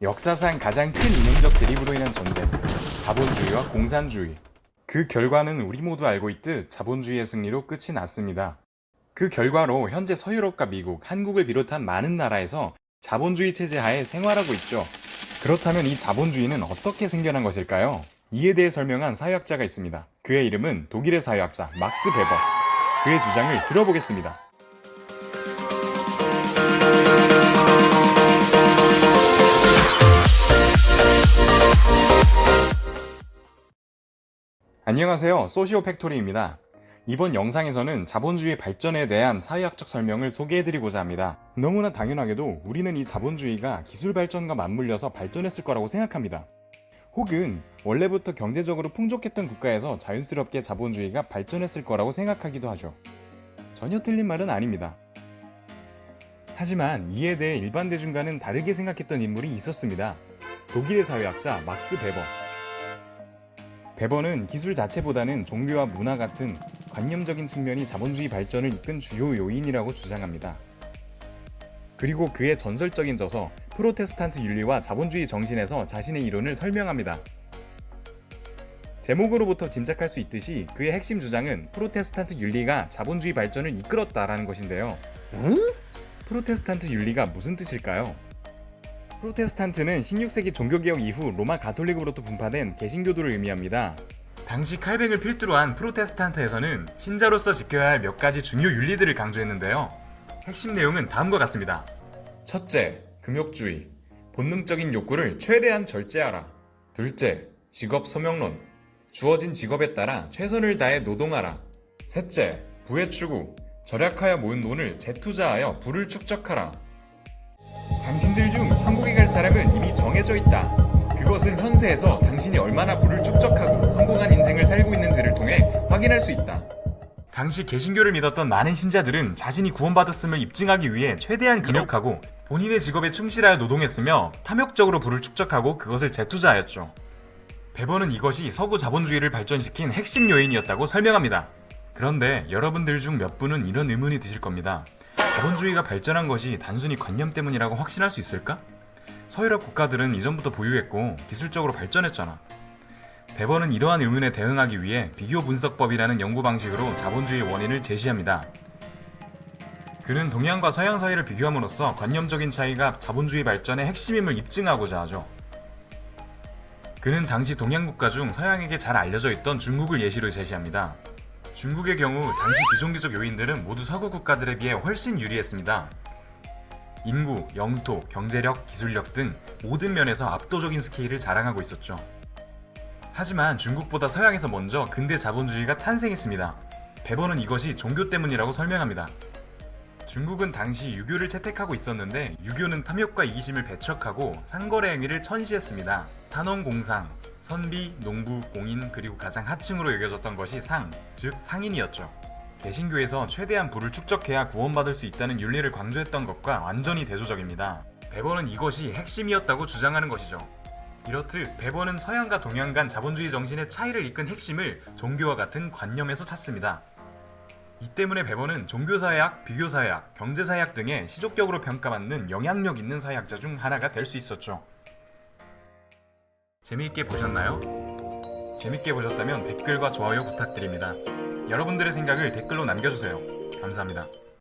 역사상 가장 큰 인문적 대립으로 인한 전쟁, 자본주의와 공산주의. 그 결과는 우리 모두 알고 있듯 자본주의의 승리로 끝이 났습니다. 그 결과로 현재 서유럽과 미국, 한국을 비롯한 많은 나라에서 자본주의 체제 하에 생활하고 있죠. 그렇다면 이 자본주의는 어떻게 생겨난 것일까요? 이에 대해 설명한 사회학자가 있습니다. 그의 이름은 독일의 사회학자 막스 베버. 그의 주장을 들어보겠습니다. 안녕하세요. 소시오 팩토리입니다. 이번 영상에서는 자본주의 발전에 대한 사회학적 설명을 소개해드리고자 합니다. 너무나 당연하게도 우리는 이 자본주의가 기술 발전과 맞물려서 발전했을 거라고 생각합니다. 혹은 원래부터 경제적으로 풍족했던 국가에서 자연스럽게 자본주의가 발전했을 거라고 생각하기도 하죠. 전혀 틀린 말은 아닙니다. 하지만 이에 대해 일반 대중과는 다르게 생각했던 인물이 있었습니다. 독일의 사회학자 막스 베버. 베버는 기술 자체보다는 종교와 문화 같은 관념적인 측면이 자본주의 발전을 이끈 주요 요인이라고 주장합니다. 그리고 그의 전설적인 저서 프로테스탄트 윤리와 자본주의 정신에서 자신의 이론을 설명합니다. 제목으로부터 짐작할 수 있듯이 그의 핵심 주장은 프로테스탄트 윤리가 자본주의 발전을 이끌었다라는 것인데요. 프로테스탄트 윤리가 무슨 뜻일까요? 프로테스탄트는 16세기 종교개혁 이후 로마 가톨릭으로부터 분파된 개신교도를 의미합니다. 당시 칼뱅을 필두로 한 프로테스탄트에서는 신자로서 지켜야 할 몇 가지 중요 윤리들을 강조했는데요. 핵심 내용은 다음과 같습니다. 첫째, 금욕주의. 본능적인 욕구를 최대한 절제하라. 둘째, 직업 소명론. 주어진 직업에 따라 최선을 다해 노동하라. 셋째, 부의 추구. 절약하여 모은 돈을 재투자하여 부를 축적하라. 당신들 중 천국에 갈 사람은 이미 정해져 있다. 그것은 현세에서 당신이 얼마나 부를 축적하고 성공한 인생을 살고 있는지를 통해 확인할 수 있다. 당시 개신교를 믿었던 많은 신자들은 자신이 구원받았음을 입증하기 위해 최대한 근육하고 본인의 직업에 충실하여 노동했으며 탐욕적으로 부를 축적하고 그것을 재투자하였죠. 베버는 이것이 서구 자본주의를 발전시킨 핵심 요인이었다고 설명합니다. 그런데 여러분들 중 몇 분은 이런 의문이 드실 겁니다. 자본주의가 발전한 것이 단순히 관념 때문이라고 확신할 수 있을까? 서유럽 국가들은 이전부터 보유했고 기술적으로 발전했잖아. 베버는 이러한 의문에 대응하기 위해 비교 분석법이라는 연구 방식으로 자본주의의 원인을 제시합니다. 그는 동양과 서양 사회를 비교함으로써 관념적인 차이가 자본주의 발전의 핵심임을 입증하고자 하죠. 그는 당시 동양 국가 중 서양에게 잘 알려져 있던 중국을 예시로 제시합니다. 중국의 경우 당시 비종교적 요인들은 모두 서구 국가들에 비해 훨씬 유리했습니다. 인구, 영토, 경제력, 기술력 등 모든 면에서 압도적인 스케일을 자랑하고 있었죠. 하지만 중국보다 서양에서 먼저 근대 자본주의가 탄생했습니다. 베버는 이것이 종교 때문이라고 설명합니다. 중국은 당시 유교를 채택하고 있었는데 유교는 탐욕과 이기심을 배척하고 상거래 행위를 천시했습니다. 산업공상, 선비, 농부, 공인 그리고 가장 하층으로 여겨졌던 것이 상, 즉 상인이었죠. 개신교에서 최대한 부를 축적해야 구원받을 수 있다는 윤리를 강조했던 것과 완전히 대조적입니다. 베버는 이것이 핵심이었다고 주장하는 것이죠. 이렇듯 베버는 서양과 동양 간 자본주의 정신의 차이를 이끈 핵심을 종교와 같은 관념에서 찾습니다. 이 때문에 베버는 종교사회학, 비교사회학, 경제사회학 등의 시족격으로 평가받는 영향력 있는 사회학자 중 하나가 될 수 있었죠. 재미있게 보셨나요? 재밌게 보셨다면 댓글과 좋아요 부탁드립니다. 여러분들의 생각을 댓글로 남겨주세요. 감사합니다.